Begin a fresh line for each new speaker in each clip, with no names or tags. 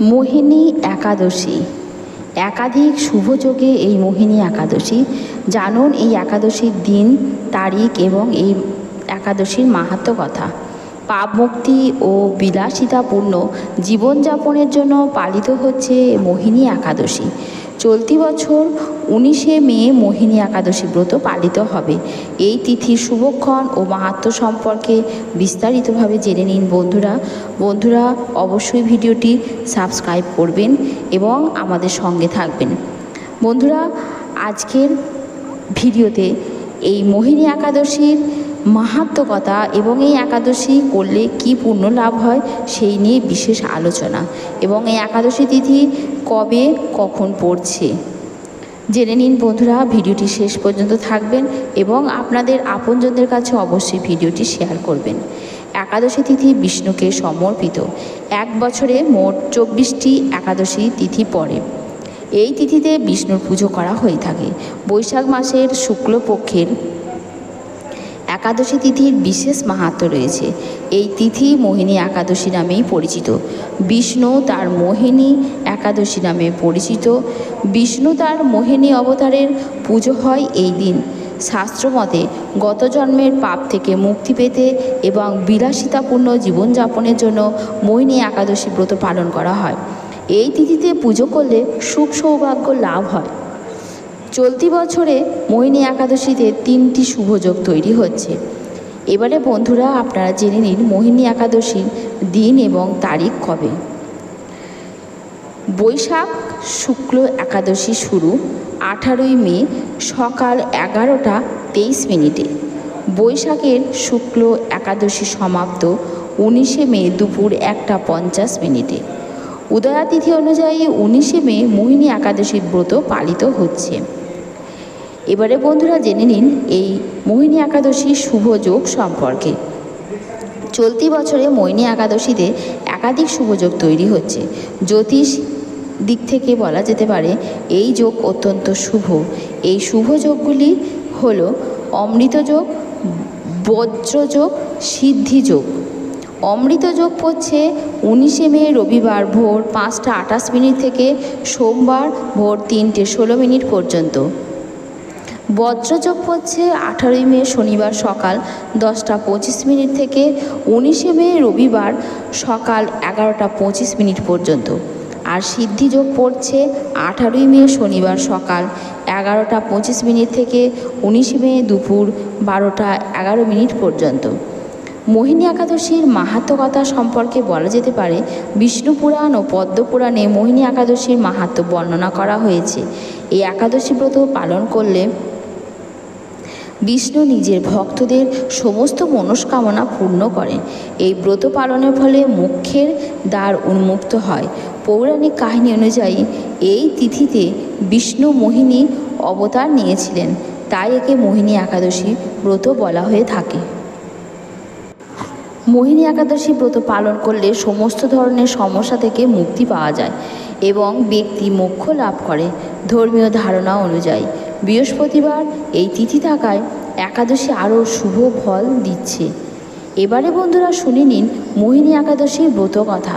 মোহিনী একাদশী। একাধিক শুভযোগে এই মোহিনী একাদশী। জানুন এই একাদশীর দিন, তারিখ এবং এই একাদশীর মাহাত্ম কথা। পাপ মুক্তি ও বিলাসিতাপূর্ণ জীবনযাপনের জন্য পালিত হচ্ছে মোহিনী একাদশী। চলতি বছর উনিশে মে মোহিনী একাদশী ব্রত পালিত হবে। এই তিথির শুভক্ষণ ও মাহাত্ম্য সম্পর্কে বিস্তারিতভাবে জেনে নিন বন্ধুরা। বন্ধুরা, অবশ্যই ভিডিওটি সাবস্ক্রাইব করবেন এবং আমাদের সঙ্গে থাকবেন। বন্ধুরা, আজকের ভিডিওতে এই মোহিনী একাদশীর মাহাত্মকতা এবং এই একাদশী করলে কি পুণ্য লাভ হয় সেই নিয়ে বিশেষ আলোচনা। এবং এই একাদশী তিথি কবে, কখন পড়ছে। জেনে নিন বন্ধুরা, ভিডিওটি শেষ পর্যন্ত থাকবেন এবং আপনাদের আপনজনদের কাছে অবশ্যই ভিডিওটি শেয়ার করবেন। একাদশী তিথি বিষ্ণুকে সমর্পিত। এক বছরে মোট চব্বিশটি একাদশী তিথি পড়ে। এই তিথিতে বিষ্ণুর পুজো করা হয়ে থাকে। বৈশাখ মাসের শুক্লপক্ষের একাদশী তিথির বিশেষ মাহাত্ম্য রয়েছে। এই তিথি মোহিনী একাদশী নামেই পরিচিত। বিষ্ণু তার মোহিনী একাদশী নামে পরিচিত। বিষ্ণু তার মোহিনী অবতারের পুজো হয় এই দিন। শাস্ত্রমতে, গত জন্মের পাপ থেকে মুক্তি পেতে এবং বিলাসিতাপূর্ণ জীবনযাপনের জন্য মোহিনী একাদশী ব্রত পালন করা হয়। এই তিথিতে পুজো করলে সুখ সৌভাগ্য লাভ হয়। চলতি বছরে মোহিনী একাদশীতে তিনটি শুভযোগ তৈরি হচ্ছে। এবারে বন্ধুরা, আপনারা জেনে নিন মোহিনী একাদশীর দিন এবং তারিখ কবে। বৈশাখ শুক্ল একাদশী শুরু আঠারোই মে সকাল এগারোটা তেইশ মিনিটে। বৈশাখের শুক্ল একাদশী সমাপ্ত উনিশে মে দুপুর একটা পঞ্চাশ মিনিটে। উদয়াতিথি অনুযায়ী উনিশে মে মোহিনী একাদশীর ব্রত পালিত হচ্ছে। এবারে বন্ধুরা জেনে নিন এই মোহিনী একাদশীর শুভ যোগ সম্পর্কে। চলতি বছরে মোহিনী একাদশীতে একাধিক শুভযোগ তৈরি হচ্ছে। জ্যোতিষ দিক থেকে বলা যেতে পারে এই যোগ অত্যন্ত শুভ। এই শুভ যোগগুলি হল অমৃতযোগ বজ্রযোগ সিদ্ধিযোগ অমৃতযোগ পড়ছে উনিশে মে, রবিবার ভোর পাঁচটা আটাশ মিনিট থেকে সোমবার ভোর তিনটে ষোলো মিনিট পর্যন্ত। বজ্রযোগ পড়ছে আঠারোই মে শনিবার সকাল দশটা পঁচিশ মিনিট থেকে উনিশে মে রবিবার সকাল এগারোটা পঁচিশ মিনিট পর্যন্ত। আর সিদ্ধিযোগ পড়ছে আঠারোই মে শনিবার সকাল এগারোটা পঁচিশ মিনিট থেকে উনিশে মে দুপুর বারোটা এগারো মিনিট পর্যন্ত। মোহিনী একাদশীর মাহাত্মকতা সম্পর্কে বলা যেতে পারে, বিষ্ণু পুরাণ ও পদ্মপুরাণে মোহিনী একাদশীর মাহাত্ম বর্ণনা করা হয়েছে। এই একাদশী ব্রত পালন করলে বিষ্ণু নিজের ভক্তদের সমস্ত মনস্কামনা পূর্ণ করেন এই ব্রত পালনের ফলে মুখ্যের দ্বার উন্মুক্ত হয়। পৌরাণিক কাহিনী অনুযায়ী, এই তিথিতে বিষ্ণু মোহিনী অবতার নিয়েছিলেন। তাই একে মোহিনী একাদশী ব্রত বলা হয়ে থাকে। মোহিনী একাদশী ব্রত পালন করলে সমস্ত ধরনের সমস্যা থেকে মুক্তি পাওয়া যায় এবং ব্যক্তি মোক্ষ লাভ করে। ধর্মীয় ধারণা অনুযায়ী বৃহস্পতিবার এই তিথি থাকায় একাদশী আরও শুভ ফল দিচ্ছে। এবারে বন্ধুরা শুনে নিন মোহিনী একাদশীর ব্রত কথা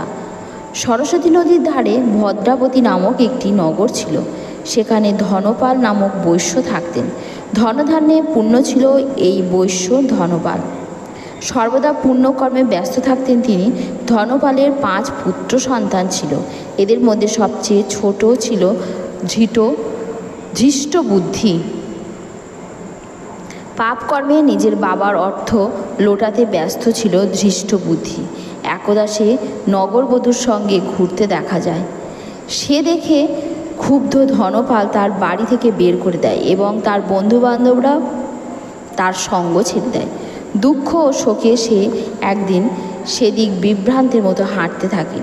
সরস্বতী নদীর ধারে ভদ্রাবতী নামক একটি নগর ছিল। সেখানে ধনপাল নামক বৈশ্য থাকতেন। ধনধান্যে পূর্ণ ছিল এই বৈশ্য ধনপাল। সর্বদা পুণ্যকর্মে ব্যস্ত থাকতেন তিনি। ধনপালের পাঁচ পুত্র সন্তান ছিল। এদের মধ্যে সবচেয়ে ছোট ছিল ধৃত ধৃষ্ট বুদ্ধি। পাপকর্মে নিজের বাবার অর্থ লোটাতে ব্যস্ত ছিল ধৃষ্ট বুদ্ধি। একদা সে নগরবধূর সঙ্গে ঘুরতে দেখা যায়। সে দেখে ক্ষুব্ধ ধনপাল তার বাড়ি থেকে বের করে দেয় এবং তার বন্ধুবান্ধবরা তার সঙ্গ ছেড়ে দেয়। দুঃখ ও শোকে সে একদিন সেদিক বিভ্রান্তের মতো হাঁটতে থাকে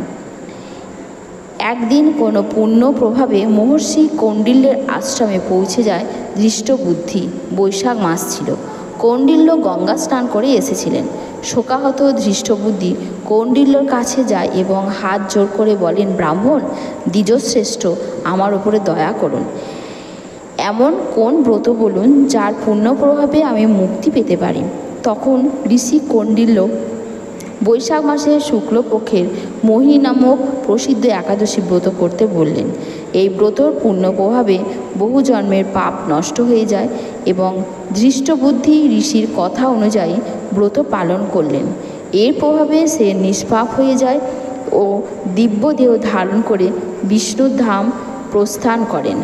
একদিন কোনো পুণ্য প্রভাবে মহর্ষি কৌণ্ডিল্যের আশ্রমে পৌঁছে যায় দৃষ্ট বুদ্ধি বৈশাখ মাস ছিল। কৌণ্ডিল্য গঙ্গা স্নান করে এসেছিলেন। শোকাহত ধৃষ্টবুদ্ধি কৌণ্ডিল্যর কাছে যায় এবং হাত জোর করে বলেন, ব্রাহ্মণ, দ্বিজশ্রেষ্ঠ, আমার উপরে দয়া করুন। এমন কোন ব্রত বলুন যার পুণ্য প্রভাবে আমি মুক্তি পেতে পারি? তখন ঋষি কৌণ্ডিল্য বৈশাখ মাসে শুক্লপক্ষের মোহিনী নামক প্রসিদ্ধ একাদশী ব্রত করতে বললেন। এই ব্রতর পূর্ণ প্রভাবে বহু জন্মের পাপ নষ্ট হয়ে যায় এবং দৃষ্টবুদ্ধি ঋষির কথা অনুযায়ী ব্রত পালন করলেন। এর প্রভাবে সে নিষ্পাপ হয়ে যায় ও দিব্য দেহ ধারণ করে বিষ্ণুর ধাম প্রস্থান করেন।